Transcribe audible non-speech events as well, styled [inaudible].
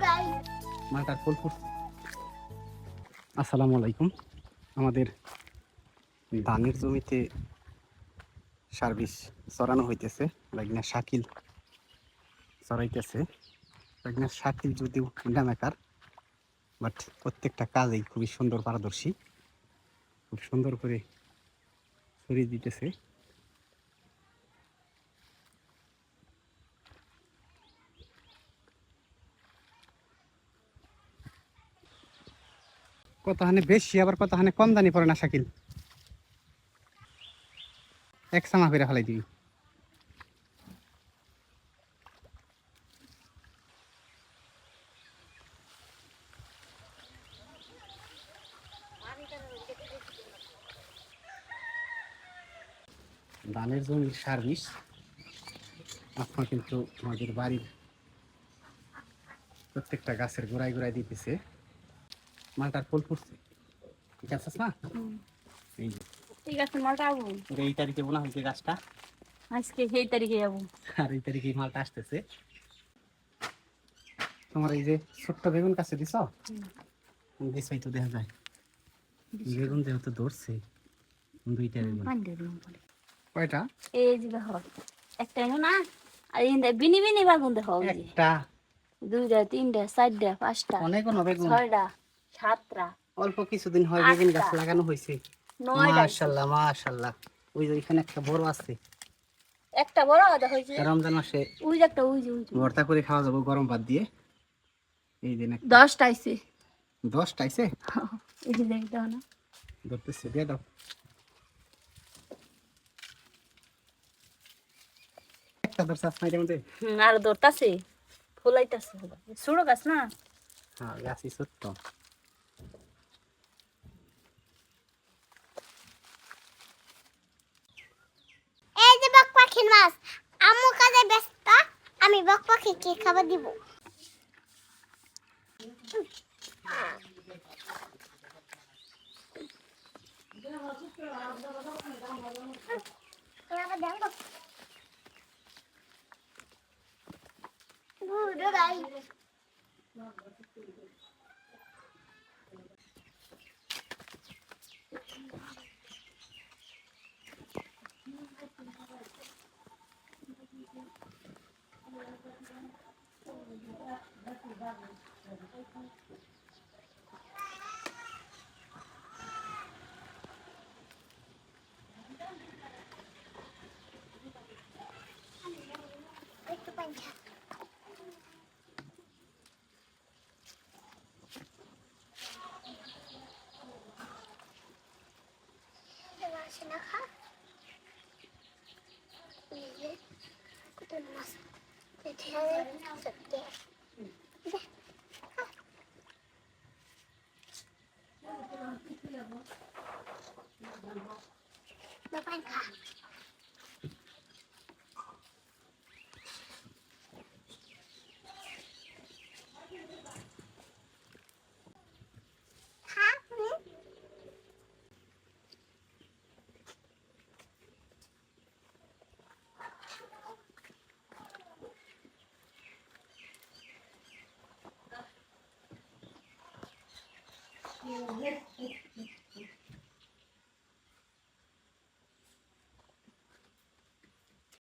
মালটার আসসালামু আলাইকুম। আমাদের ধানের জমিতে সার্ভিস চড়ানো হইতেছে। লাইনা শাকিল চড়াইতেছে। লাইনা শাকিল যদিও ইন্ডা মেকার বাট প্রত্যেকটা কাজেই খুবই সুন্দর পারদর্শী। খুব সুন্দর করে ছড়িয়ে দিতেছে। কত হানে বেশি, আবার কত হানে কম দানি পড়ে না শাকিল? এক সামা করে ফেলাই দিবি। ধানের জমির সার্ভিস আপনার কিন্তু আমাদের বাড়ির প্রত্যেকটা গাছের গোড়ায় গোড়ায় দিতেছে। মালটার ফুল ফুটছে ঠিক আছে না এই ঠিক আছে মালটা আবু। এই তারিখে বোনা হয়েছে গাছটা। আজকে সেই তারিখে যাব আর এই তারিখে মালটা আসতেছে। তোমার এই যে ছোট্ট বেগুন কাছে দিছ? দিছাই তো দেখা যায়। বেগুন যেহেতু ধরছে দুইটা বেগুন। কয়টা? এই যে দেখো একটা না আর এই বিনি বিনি বাগুন দেখো একটা। দুইটা তিনটা চারটা পাঁচটা অনেক অনেক বেগুন। ছয়টা। সাতটা। অল্প কিছুদিন হয় বেগুন গাছ লাগানো হয়েছে। মাশাল্লাহ মাশাল্লাহ। ওই যে ওইখানে একটা বড় আছে। একটা বড় আদা হয়েছে। রমজান মাসে ওই যে একটা ওই যে ভর্তা করে খাওয়া যাব গরম ভাত দিয়ে। এই দিন দশটা আইছে। দশটা আইছে? [laughs] এই দেখ দাও না। ধরতেছে দিয়ে দাও। একটা ধরছে আসমাই মধ্যে। আর ধরতাছে। ফুলাইতাছে ছোড়ো গাছ না? হ্যাঁ গাছি ছোট্ট এই যে মাছ আম্মু কাজে ব্যস্ত আমি বক পাখিকে খাবার দিব? একটু 取ります。で手洗いすって、でバイバイか You.